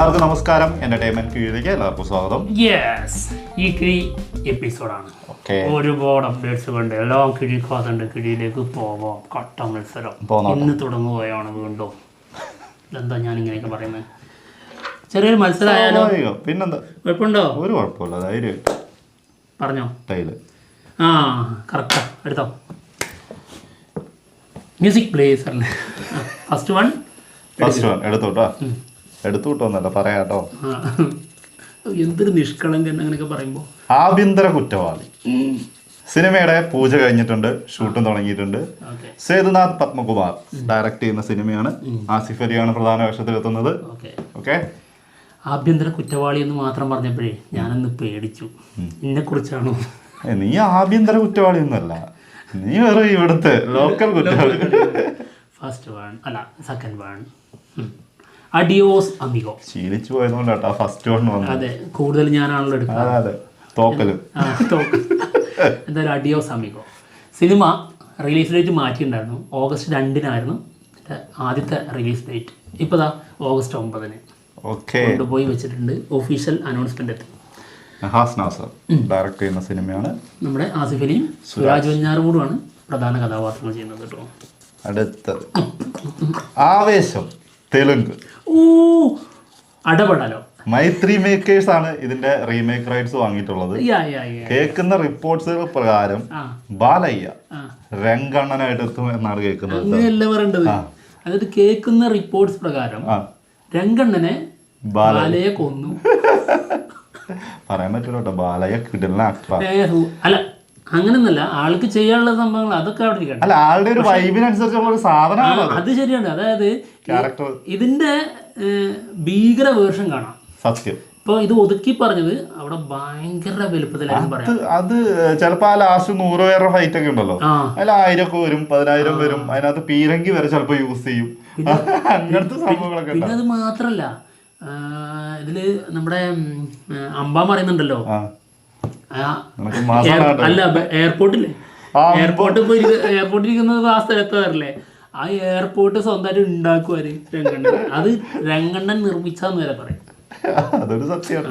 എല്ലാവർക്കും നമസ്കാരം. എന്റർടൈൻമെന്റ് കീഴിലേക്ക് എല്ലാവർക്കും സ്വാഗതം. യെസ് ഈ കിഴി എപ്പിസോഡാണ് ഓക്കെ ഒരുപാട് അപ്ഡേറ്റ്സ് ഉണ്ട് എല്ലാം കിഴിക്കാതുണ്ട് കിഴിയിലേക്ക് പോവാം. കട്ട മത്സരം. പോന്നോട്ടെ. ഇന്ന് തുടങ്ങുകയാണ് വീണ്ടും. എന്താ ഞാൻ ഇങ്ങനെയൊക്കെ പറയുന്നത് ചെറിയൊരു മത്സരമായാലോ? സ്വാഭാവികം. പിന്നെന്താ? കുഴപ്പമുണ്ടോ? ഒരു കുഴപ്പമില്ല. ധൈര്യമായിട്ട്. പറഞ്ഞോ. ടൈൽ. ആ കറക്റ്റാ എടുത്തോ. മ്യൂസിക് പ്ലേസ് അല്ലേ ഫസ്റ്റ് വൺ ഫസ്റ്റ് വൺ എടുത്തോട്ടോ? എടുത്തുവിട്ടോന്നല്ല പറയാട്ടോ. എന്തൊരു നിഷ്കളങ്കൻ അങ്ങനെയൊക്കെ പറയുമ്പോൾ ആഭ്യന്തര കുറ്റവാളി. സിനിമയുടെ പൂജ കഴിഞ്ഞിട്ടുണ്ട് ഷൂട്ടും തുടങ്ങിയിട്ടുണ്ട്. ഓക്കെ. സേതുനാഥ് പത്മകുമാർ ഡയറക്റ്റ് ചെയ്യുന്ന സിനിമയാണ്. ആസിഫ് അലിയാണ് പ്രധാന വേഷത്തിലെത്തുന്നത്. ഓക്കെ. ഓക്കെ? ആഭ്യന്തര കുറ്റവാളി എന്ന് മാത്രം പറഞ്ഞപ്പോഴേ ഞാനന്ന് പേടിച്ചു. എന്നെ കുറിച്ചാണോ നീ ആഭ്യന്തര കുറ്റവാളി ഒന്നല്ല നീ വെറും ഇവിടുത്തെ ലോക്കൽ കുറ്റവാളി. ഫസ്റ്റ് വേൺ അല്ല സെക്കൻഡ് വൺ അഡിയോസ് അമിഗോ ശീലിച്ചു പോയതുകൊണ്ടാട്ടോ ഫസ്റ്റ് അതെ കൂടുതൽ ഞാനാണല്ലോ എടുക്കുന്നത്. എന്തായാലും Adios Amigo cinema release date മാറ്റിയിട്ടുണ്ടായിരുന്നു. August രണ്ടിനായിരുന്നു ആദ്യത്തെ റിലീസ് ഡേറ്റ് ഇപ്പോൾ ദാ ഓഗസ്റ്റ് ഒമ്പതിന്. ഓക്കെ കൊണ്ടുപോയി വെച്ചിട്ടുണ്ട്. ഒഫീഷ്യൽ അനൗൺസ്മെന്റ് എത്തി. നഹാസ് നാസർ ഡയറക്ട് ചെയ്യുന്ന സിനിമയാണ്. നമ്മുടെ ആസിഫ് അലിയും സുരാജ്. വെഞ്ഞാറുമൂടുമാണ് പ്രധാന കഥാപാത്രങ്ങൾ ചെയ്യുന്നത് കേട്ടോ. അടുത്തത്. ആവേശം. തെലുങ്ക്. ഓ അടപടലോ. മൈത്രി മേക്കേഴ്സ് ആണ് ഇതിന്റെ റീമേക്ക് റൈറ്റ്സ് വാങ്ങിയിട്ടുള്ളത്. കേൾക്കുന്ന റിപ്പോർട്ട്സുകൾ പ്രകാരം ബാലയ്യ രംഗണ്ണനായിട്ട് എത്തും എന്നാണ് കേൾക്കുന്നത്. അങ്ങനെയല്ല പറയേണ്ടത്. അതായത് കേൾക്കുന്ന റിപ്പോർട്ട്സ് പ്രകാരം രംഗണ്ണനെ ബാലയ്യ. ബാലയെ കൊന്നു. പറയാൻ പറ്റില്ല കേട്ടോ. ബാലയ്യ കിടന്ന ആക്ടറാണ് അല്ല അങ്ങനെയൊന്നല്ല ആൾക്ക് ചെയ്യാനുള്ള സംഭവങ്ങൾ അതൊക്കെ അവിടെ ഇരിക്കട്ടെ. അല്ല ആളുടെ ഒരു വൈബിനനുസരിച്ചുള്ള ഒരു സാധനമാണ് അത് ശരിയാണ്. അതായത് ഇതിന്റെ ഭീകര വേർഷൻ കാണാം. സത്യം. ഇപ്പൊ ഇത് ഒതുക്കി പറഞ്ഞത് അവിടെ ഭയങ്കര വലുപ്പത്തിലായിരുന്നു അത് ചിലപ്പോ ആ ലാസ്റ്റ് നൂറ് പേരുടെ ഫൈറ്റ് ഒക്കെ ഉണ്ടല്ലോ. അതിൽ ആയിരം വരും പതിനായിരം വരും. അതിനകത്ത് പീരങ്കി വരെ ചിലപ്പോ യൂസ് ചെയ്യും. അങ്ങനത്തെ സംഭവങ്ങളൊക്കെ പിന്നെ അത് മാത്രല്ല. ഇതിൽ നമ്മുടെ അമ്പ പറയുന്നുണ്ടല്ലോ. അല്ല എയർപോർട്ടില്ലേ ആ, എയർപോർട്ടിൽ പോയി എയർപോർട്ടിൽ ഇരിക്കുന്നത് ആ സ്ഥലത്ത് വരില്ലേ? ആ എയർപോർട്ട് സ്വന്തമായിട്ട് ഉണ്ടാക്കുവാര് രംഗണ്ണൻ? അത് രംഗണ്ണൻ നിർമ്മിച്ചാന്ന് വരെ പറയും. അതൊരു സത്യമാണ്.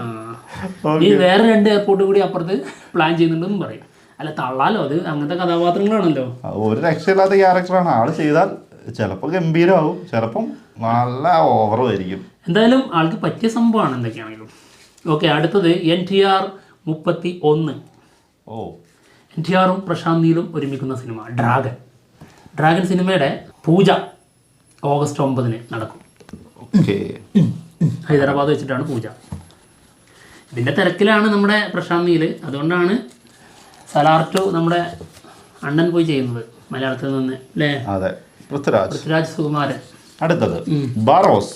ഈ വേറെ രണ്ട് എയർപോർട്ട് കൂടി അപ്പുറത്ത് പ്ലാൻ ചെയ്യുന്നുണ്ടെന്നും പറയും. അല്ല തള്ളാലോ അത് അങ്ങനത്തെ കഥാപാത്രങ്ങളാണല്ലോ. ഒരു രക്ഷയില്ലാത്ത ക്യാരക്ടറാണ് ആൾ ചെയ്താൽ ചിലപ്പോൾ ഗംഭീരമാവും ചിലപ്പം നല്ല ഓവറും ആയിരിക്കും. എന്തായാലും ആൾക്ക് പറ്റിയ സംഭവമാണ് എന്തൊക്കെയാണെങ്കിലും. ഓക്കെ അടുത്തത് എൻ ടി ആർ മുപ്പത്തി ഒന്ന് ഓ. എൻ ടി ആറും പ്രശാന്ത് നീലും ഒരുമിക്കുന്ന സിനിമ ഡ്രാഗൻ. ഡ്രാഗൻ സിനിമയുടെ പൂജ ഓഗസ്റ്റ് ഒമ്പതിന് നടക്കും. ഹൈദരാബാദ് വെച്ചിട്ടാണ് പൂജ. ഇതിന്റെ തിരക്കിലാണ് നമ്മുടെ പ്രശാന്ത് നീൽ അതുകൊണ്ടാണ് സലാർ ടു നമ്മുടെ അണ്ണൻ പോയി ചെയ്യുന്നത് മലയാളത്തിൽ നിന്ന് അല്ലേ? അതെ. പൃഥ്വിരാജ്. പൃഥ്വിരാജ് സുകുമാരൻ. അടുത്തത് ബാറോസ്.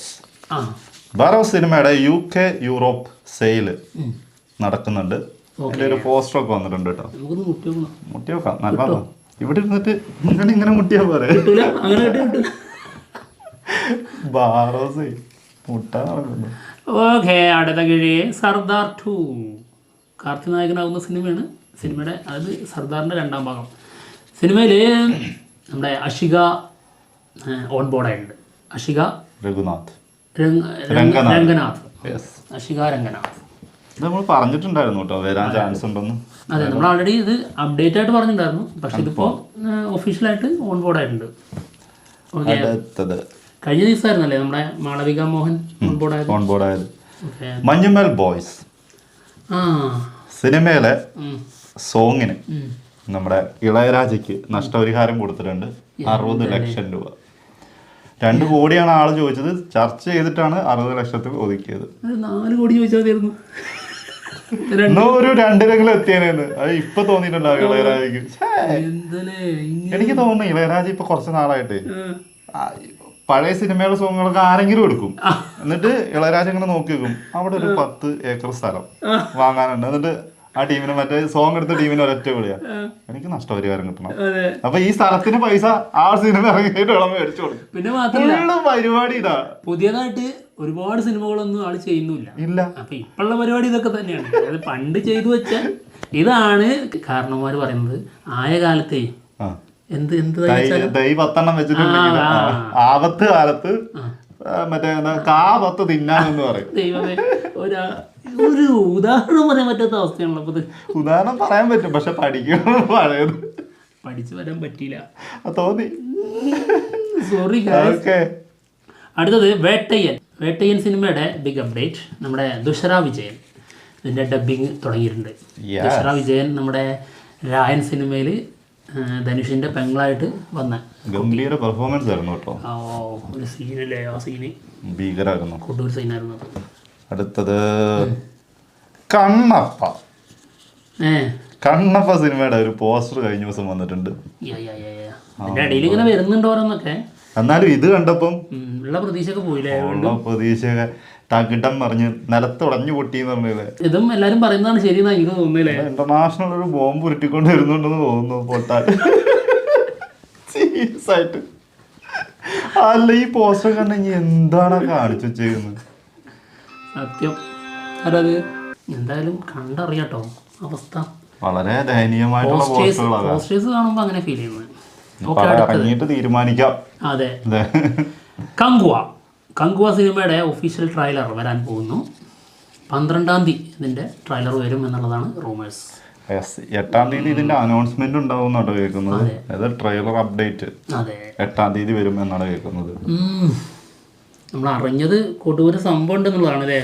ആ. ബാറോസ് സിനിമയുടെ യു കെ യൂറോപ്പ് സെയിൽ. നടക്കുന്നുണ്ട്. അതിന്റെ ഒരു പോസ്റ്റർ ഒക്കെ വന്നിട്ടുണ്ട് കേട്ടോ. മുട്ടി നോക്കാം നല്ലതാണ് ഇവിടെ ഇരുന്നിട്ട് ഇങ്ങനെ ഇങ്ങനെ മുട്ടിയാ പോരെ? ബാറോസ് മുട്ട നടക്കുന്നു ഓക്കെ അടുത്ത കിഴി സർദാർ ടു. കാർത്തി നായകനാകുന്ന സിനിമയാണ്. സിനിമയുടെ അത് സർദാറിന്റെ രണ്ടാം ഭാഗം. സിനിമയിൽ നമ്മുടെ അഷിക ഓൺ ബോർഡായിട്ടുണ്ട് അഷിക രഘുനാഥ്. രംഗ- രംഗനാഥ്. അഷിക രംഗനാഥ്. ഇത് നമ്മൾ പറഞ്ഞിട്ടുണ്ടായിരുന്നു കേട്ടോ വരാൻ ചാൻസ് ഉണ്ടെന്ന്. അതെ നമ്മൾ ഓൾറെഡി ഇത് അപ്ഡേറ്റ് ആയിട്ട് പറഞ്ഞിട്ടുണ്ടായിരുന്നു. പക്ഷെ ഇതിപ്പോ ഒഫീഷ്യലായിട്ട് ഓൺ ബോർഡായിട്ടുണ്ട് ഓക്കെ അടുത്തത്. കഴിഞ്ഞ ദിവസമായിരുന്നല്ലേ നമ്മുടെ മാളവിക മോഹൻ ഓൺ ആയത്. ഓൺ ബോർഡ് ആയത് മഞ്ഞുമേൽ ബോയ്സ് ആ. സിനിമയിലെ സോങ്ങിന് നമ്മുടെ ഇളയരാജയ്ക്ക് നഷ്ടപരിഹാരം കൊടുത്തിട്ടുണ്ട്. അറുപത് ലക്ഷം രൂപ. രണ്ട് കോടിയാണ് ആൾ ചോദിച്ചത്. ചർച്ച ചെയ്തിട്ടാണ് അറുപത് ലക്ഷത്തിൽ ഒതുക്കിയത്. നാല് കോടി ചോദിച്ചാൽ എന്നോ ഒരു രണ്ടിലെങ്കിലും എത്തിയേനെന്ന്. അത് ഇപ്പൊ തോന്നിയിട്ടുണ്ടാവും ഇളയരാജയ്ക്ക്. എനിക്ക് തോന്നുന്നു ഇളയരാജ ഇപ്പൊ കുറച്ച് നാളായിട്ട് പഴയ സിനിമയുടെ സോങ്ങുകളൊക്കെ ആരെങ്കിലും എടുക്കും. എന്നിട്ട് ഇളയരാജ ഇങ്ങനെ നോക്കി വെക്കും അവിടെ ഒരു പത്ത് ഏക്കർ സ്ഥലം വാങ്ങാനുണ്ട്. എന്നിട്ട് ആ ടീമിന് മറ്റേ സോങ് എടുത്ത ടീമിന് ഒരൊറ്റ വിളിയാ. എനിക്ക് നഷ്ടപരിഹാരം കിട്ടണം. അതെ. അപ്പൊ ഈ സ്ഥലത്തിന് പൈസ ആ സിനിമ ഇറങ്ങിയിട്ട് വേണം മേടിച്ചു കൊടുക്കും പിന്നെ മാത്രമല്ല പരിപാടി ഇതാ. പുതിയതായിട്ട് ഒരുപാട് സിനിമകളൊന്നും ആൾ ചെയ്യുന്നില്ല. ഇല്ല. അപ്പൊ ഇപ്പോഴുള്ള പരിപാടി ഇതൊക്കെ തന്നെയാണ്. അതായത് പണ്ട് ചെയ്തു വെച്ച ഇതാണ് കാരണന്മാർ പറയുന്നത്. ആയ കാലത്തെ എന്ത് എന്ത് ദൈ- പത്തെണ്ണം വെച്ചിട്ടുണ്ടെങ്കിൽ ആപത്ത് കാലത്ത് മറ്റേ കാ പത്ത് തിന്നാനെന്ന് പറയും. ദൈവമേ ഒരു ഒരു ഉദാഹരണം പറയാൻ പറ്റാത്ത അവസ്ഥയാണല്ലോ അപ്പോൾ ഉദാഹരണം പറയാൻ പറ്റും പക്ഷെ പഠിക്കണം പഴയത്. പഠിച്ചു വരാൻ പറ്റിയില്ല. തോന്നി. സോറി ഓക്കെ അടുത്തത് വേട്ടയ്യൻ. വേട്ടയ്യൻ സിനിമയുടെ ബിഗ് അപ്ഡേറ്റ് നമ്മുടെ ദുഷറ വിജയൻ. ഇതിന്റെ ഡബിങ് തുടങ്ങിയിട്ടുണ്ട്. ദുഷറ വിജയൻ നമ്മുടെ രായൻ സിനിമയിൽ ധനുഷിന്റെ പെങ്ങളായിട്ട് വന്ന ഗംഭീര പെർഫോമൻസ് ആയിരുന്നു കേട്ടോ. ഓ ഒരു സീനല്ലേ ആ സീന് ഭീകരായിരുന്നു. കൊട്ടൂർ സീനായിരുന്നു. അടുത്തത് കണ്ണപ്പ. കണ്ണപ്പ സിനിമയുടെ ഒരു പോസ്റ്റർ കഴിഞ്ഞ ദിവസം വന്നിട്ടുണ്ട്. ഇങ്ങനെ വരുന്നുണ്ട് ഓരോന്നൊക്കെ. എന്നാലും ഇത് കണ്ടപ്പം ഉള്ള പ്രതീക്ഷയൊക്കെ പോയില്ലേ ഉള്ള പ്രതീക്ഷ തകിടം പറഞ്ഞ് നിലത്തുടഞ്ഞു പൊട്ടി എന്ന് പറഞ്ഞില്ലേ? ഇതും എല്ലാരും പറയുന്നതാണ് ശരിയെന്നാ എനിക്ക് തോന്നുന്നില്ലേ ഇന്റർനാഷണൽ ഒരു ബോംബ് ഉരുട്ടിക്കൊണ്ട് വരുന്നുണ്ടെന്ന് തോന്നുന്നു പൊട്ടാൻ. സീരിയസ് ആയിട്ട്. അല്ല ഈ പോസ്റ്റർ കണ്ടെങ്കിൽ എന്താണ് കാണിച്ചു വെച്ചേക്കുന്നത്? സത്യം. ആരത്? എന്തായാലും കണ്ടറിയാട്ടോ. അവസ്ഥ. വളരെ ദയനീയമായിട്ടുള്ള പോസ്റ്റേഴ്സ് കാണുമ്പോൾ അങ്ങനെ ഫീൽ ചെയ്യുന്നത് തീരുമാനിക്കാം. അതെ. കങ്കുവ. കങ്കുവ സിനിമയുടെ ഒഫീഷ്യൽ ട്രailer വരാൻ പോകുന്നു. പന്ത്രണ്ടാം തീയതി ഇതിന്റെ ട്രailer വരും എന്നുള്ളതാണ് റൂമേഴ്സ് എട്ടാം തീയതി ഇതിന്റെ അനൗൺസ്മെന്റ് ഉണ്ടാവും എന്നാണ് കേൾക്കുന്നത്. അതെ. അതായത് ട്രെയിലർ അപ്ഡേറ്റ് എട്ടാം തീയതി വരും എന്നാണ് കേൾക്കുന്നത്. നമ്മൾ അറിഞ്ഞത് കൊടൂര സംഭവം ഉണ്ടെന്നുള്ളതാണ് അല്ലേ?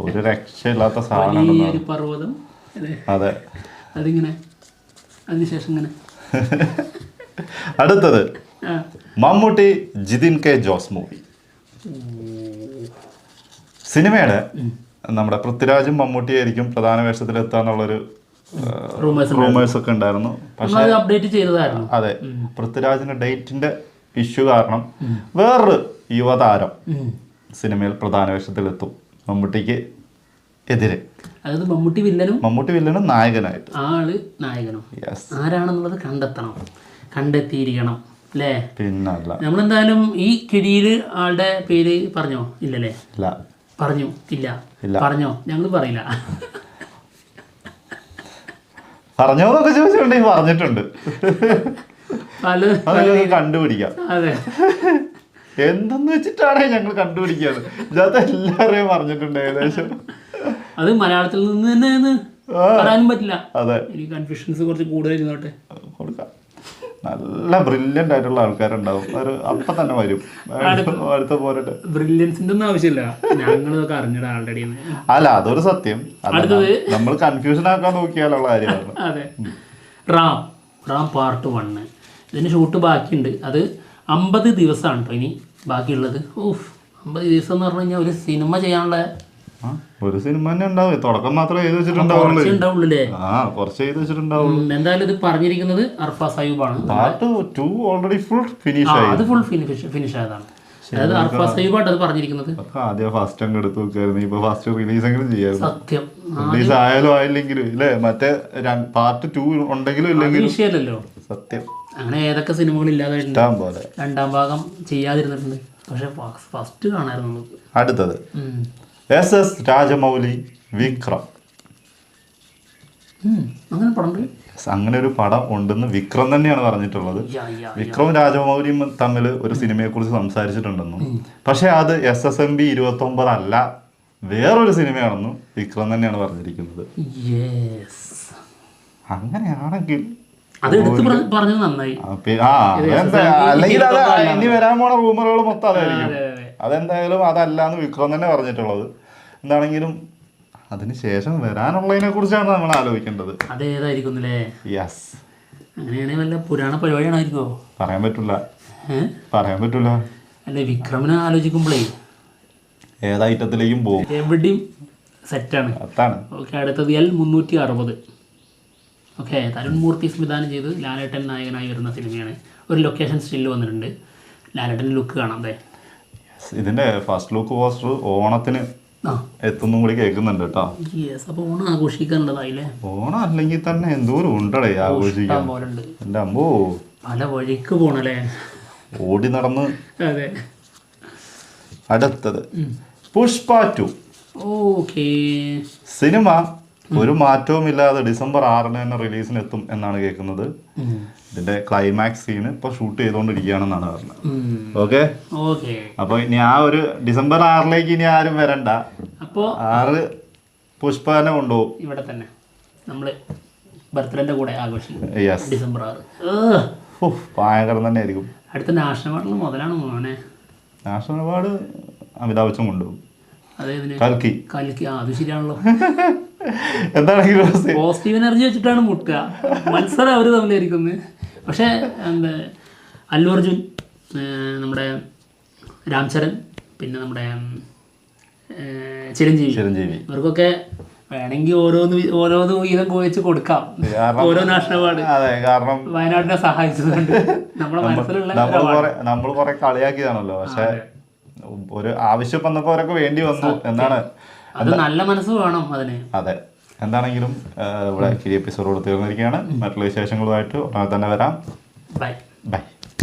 ഒരു രക്ഷയില്ലാത്ത സാധനം പർവതം അതെ. അതിങ്ങനെ അതിനുശേഷം ഇങ്ങനെ. അടുത്തത്. മമ്മൂട്ടി ജിതിൻ കെ ജോസ് മൂവി സിനിമയുടെ നമ്മുടെ പൃഥ്വിരാജും മമ്മൂട്ടി ആയിരിക്കും പ്രധാന വേഷത്തിൽ എത്താന്നുള്ളൊരു റൂമേഴ്സ് റൂമേഴ്സ് ഒക്കെ ഉണ്ടായിരുന്നു. പക്ഷേ അപ്ഡേറ്റ് ചെയ്തതായിരുന്നു. അതെ പൃഥ്വിരാജിന്റെ ഡേറ്റിന്റെ ഇഷ്യൂ കാരണം വേറൊരു യുവതാരം. സിനിമയിൽ പ്രധാന വേഷത്തിൽ എത്തും മമ്മൂട്ടിക്ക് എതിരെ. അതായത് മമ്മൂട്ടി വില്ലനും മമ്മൂട്ടി വില്ലനും നായകനായിട്ട്. ആൾ നായകനും? ആരാണെന്നുള്ളത് കണ്ടെത്തണം. കണ്ടെത്തിയിരിക്കണം. അല്ലേ പിന്നല്ല. നമ്മളെന്തായാലും ഈ കിഴിയിൽ ആളുടെ പേര് പറഞ്ഞോ? ഇല്ലല്ലേ? ഇല്ല. പറഞ്ഞു. ഇല്ല. പറഞ്ഞോ? ഞങ്ങൾ പറയില്ല. പറഞ്ഞോന്നൊക്കെ ചോദിച്ചിട്ടുണ്ടെങ്കിൽ പറഞ്ഞിട്ടുണ്ട്. കണ്ടുപിടിക്കാം. അതെ. എന്തെന്ന് വെച്ചിട്ടാണ് ഞങ്ങൾ കണ്ടുപിടിക്കാറ് ഇതിനകത്ത് എല്ലാവരെയും പറഞ്ഞിട്ടുണ്ട് ഏകദേശം. അത് മലയാളത്തിൽ നിന്ന് തന്നെ. പറയാനും പറ്റില്ല. അതെ. ഈ കൺഫ്യൂഷൻസ് കുറച്ച് കൂടുതൽ ഇരുന്നോട്ടെ. കൊടുക്കാം. നല്ല ബ്രില്യന്റ് ആയിട്ടുള്ള ആൾക്കാരുണ്ടാവും. ഒരു അപ്പം തന്നെ വരും. അടുത്ത പോരട്ടെ. ബ്രില്യൻസിന്റെ ഒന്നും ആവശ്യമില്ല. ഞങ്ങൾ ഇതൊക്കെ അറിഞ്ഞിടാ ആൾറെഡി അല്ല അതൊരു സത്യം? നമ്മൾ കൺഫ്യൂഷൻ ആക്കാൻ നോക്കിയാലുള്ള കാര്യമാണ്. അതെ. റാം. റാം പാർട്ട് വണ്ണ് ഇതിന് ഷൂട്ട് ബാക്കിയുണ്ട്. അത് അമ്പത് ദിവസമാണ്. കേട്ടോ ഇനി ബാക്കിയുള്ളത്. ഓഫ് അമ്പത് ദിവസം എന്ന് പറഞ്ഞു കഴിഞ്ഞാൽ ഒരു സിനിമ ചെയ്യാനുള്ള ആ, ഒരു സിനിമ തന്നെ ഉണ്ടാവും. തുടക്കം മാത്രമേ ചെയ്ത് വെച്ചിട്ടുണ്ടാവുള്ളൂ. കുറച്ചേ ഉണ്ടാവുള്ളൂ അല്ലേ ആ കുറച്ച് എഴുതി വെച്ചിട്ടുണ്ടാവുള്ളൂ. ഉം, എന്തായാലും ഇത് പറഞ്ഞിരിക്കുന്നത് Arfa സയൂബാണ് part two already full finish ആ ആയി. അത് ഫുൾ ഫിനിഷ് ഫിനിഷ് ആയതാണ്. അതായത് അർഫ സയൂബാണ് അത് പറഞ്ഞിരിക്കുന്നത്. അതൊക്കെ ആദ്യം ഫസ്റ്റ് അങ്ങ് എടുത്ത് വെക്കായിരുന്നു ഇപ്പൊ ഫസ്റ്റ് റിലീസ് എങ്കിലും ചെയ്യായിരുന്നു. സത്യം. റിലീസ് ആയാലും ആയില്ലെങ്കിലും ഇല്ലേ? മറ്റേ പാർട്ട് ടു ഉണ്ടെങ്കിലും അത് ഇല്ലെങ്കിലും വിഷയമല്ലല്ലോ സത്യം. അങ്ങനെ ഏതൊക്കെ സിനിമകൾ ഇല്ലാതായിട്ടുണ്ട് പോലെ. രണ്ടാം ഭാഗം ചെയ്യാതിരുന്നിട്ടുണ്ട്. പക്ഷെ ഫസ്റ്റ് കാണായിരുന്നു നമുക്ക്. അടുത്തത്. S S Rajamouli Vikram. അങ്ങനെ പടം അങ്ങനെ ഒരു പടം ഉണ്ടെന്ന് വിക്രം തന്നെയാണ് പറഞ്ഞിട്ടുള്ളത്. വിക്രം. വിക്രവും രാജമൗലിയും തമ്മിൽ ഒരു സിനിമയെ കുറിച്ച് സംസാരിച്ചിട്ടുണ്ടെന്നും പക്ഷെ അത് എസ് എസ് എം ബി ഇരുപത്തി ഒമ്പത് അല്ല വേറൊരു സിനിമയാണെന്നും വിക്രം തന്നെയാണ് പറഞ്ഞിരിക്കുന്നത്. അങ്ങനെയാണെങ്കിൽ അത് എടുത്ത് പറഞ്ഞത് നന്നായി. അല്ലെങ്കിൽ അത് ഇനി വരാൻ പോണ റൂമറുകൾ മൊത്തം അതായിരിക്കും. അതെ, അതെ. അതെന്തായാലും അതല്ല എന്ന് വിക്രം തന്നെ പറഞ്ഞിട്ടുള്ളത്. എന്താണെങ്കിലും അതിന് ശേഷം വരാനുള്ളതിനെ കുറിച്ചാണ് നമ്മൾ ആലോചിക്കേണ്ടത്. അതേതായിരിക്കും യെസ് അങ്ങനെയാണെങ്കിൽ വല്ല പുരാണ പരിപാടിയാണായിരിക്കോ? പറയാൻ പറ്റില്ല പറയാൻ പറ്റില്ല അല്ലെ വിക്രമിനെ ആലോചിക്കുമ്പോഴേ ഏതായിട്ടത്തിലേക്കും പോകും. എവിടെയും സെറ്റാണ് അതാണ്. ഓക്കെ അടുത്തത് എൽ മുന്നൂറ്റി അറുപത്. ഓക്കെ തരുൺ മൂർത്തി സംവിധാനം ചെയ്ത് ലാലേട്ടൻ നായകനായി വരുന്ന സിനിമയാണ്. ഒരു ലൊക്കേഷൻ സ്റ്റില്ല് വന്നിട്ടുണ്ട്. ലാലേട്ടന്റെ ലുക്ക് കാണാം അതെ ഇതിന്റെ ഫസ്റ്റ് ലുക്ക് പോസ്റ്റർ ഓണത്തിന് എത്തുന്നു കൂടി കേൾക്കുന്നുണ്ട് കേട്ടോ. യെസ് അപ്പോൾ ഓണം ആഘോഷിക്കാനുള്ളതായില്ലേ ഓണം അല്ലെങ്കിൽ തന്നെ എന്തോരം ഉണ്ടടേ ആഘോഷിക്കാൻ എന്റെ അമ്പോ പല വഴിക്ക് പോണല്ലേ? ഓടി നടന്ന്. അതെ. അടുത്തത്. Pushpa two okay. സിനിമ ഒരു മാറ്റവും ഇല്ലാതെ ഡിസംബർ ആറിന് തന്നെ റിലീസിന് എത്തും എന്നാണ് കേൾക്കുന്നത്. ഇതിന്റെ ക്ലൈമാക്സ് സീന് ഇപ്പൊ ഷൂട്ട് ചെയ്തുകൊണ്ടിരിക്കുകയാണെന്നാണ് പറഞ്ഞത്. ഓക്കെ? ഓക്കെ. അപ്പൊ ഇനി ആ ഒരു ഡിസംബർ ആറിലേക്ക് ഇനി ആരും വരണ്ട. അപ്പോൾ ആറ് പുഷ്പനെ കൊണ്ടുപോകും. ഇവിടെ തന്നെ. നമ്മൾ ബർത്ത്ഡേന്റെ കൂടെ ആഘോഷിക്കും. യെസ് ഡിസംബർ ആറ്. ഭയങ്കര തന്നെ ആയിരിക്കും. അടുത്ത നാഷണൽ അവാർഡിൽ മുതലാണ് മോനെ. നാഷണൽ അവാർഡ് അമിതാഭ് ബച്ചൻ കൊണ്ടുപോകും. അതായത് കൽക്കി. കലിക്ക് ആ അത് ശരിയാണല്ലോ. എന്താണ് ഈ വ്യവസ്ഥ പോസിറ്റീവ് എനർജി വെച്ചിട്ടാണ് മുട്ടുക. മത്സരം അവർ തമ്മിലായിരിക്കുന്നത് പക്ഷേ എന്താ അല്ലു അർജുൻ നമ്മുടെ രാംചരൺ പിന്നെ നമ്മുടെ ചിരഞ്ജീവി. ചിരഞ്ജീവി. ഇവർക്കൊക്കെ വേണമെങ്കിൽ ഓരോന്ന് ഓരോന്ന് വീതം കുവച്ച് കൊടുക്കാം. ഓരോ അവാർഡ് അതെ കാരണം വയനാടിനെ സഹായിച്ചതുകൊണ്ട്. നമ്മുടെ മനസ്സിലുള്ള നമ്മൾ കുറെ കളിയാക്കിയതാണല്ലോ. പക്ഷെ ഒരു ആവശ്യം വന്നപ്പോ അവരൊക്കെ വേണ്ടി വന്നു എന്നാണ് അത് നല്ല മനസ്സ് വേണം അതിന്. അതെ. എന്താണെങ്കിലും ഇവിടെ കിരി എപ്പിസോഡ് തീർന്നിരിക്കുകയാണ്. മറ്റുള്ള വിശേഷങ്ങളുമായിട്ട് ഉടനെ തന്നെ വരാം. Bye bye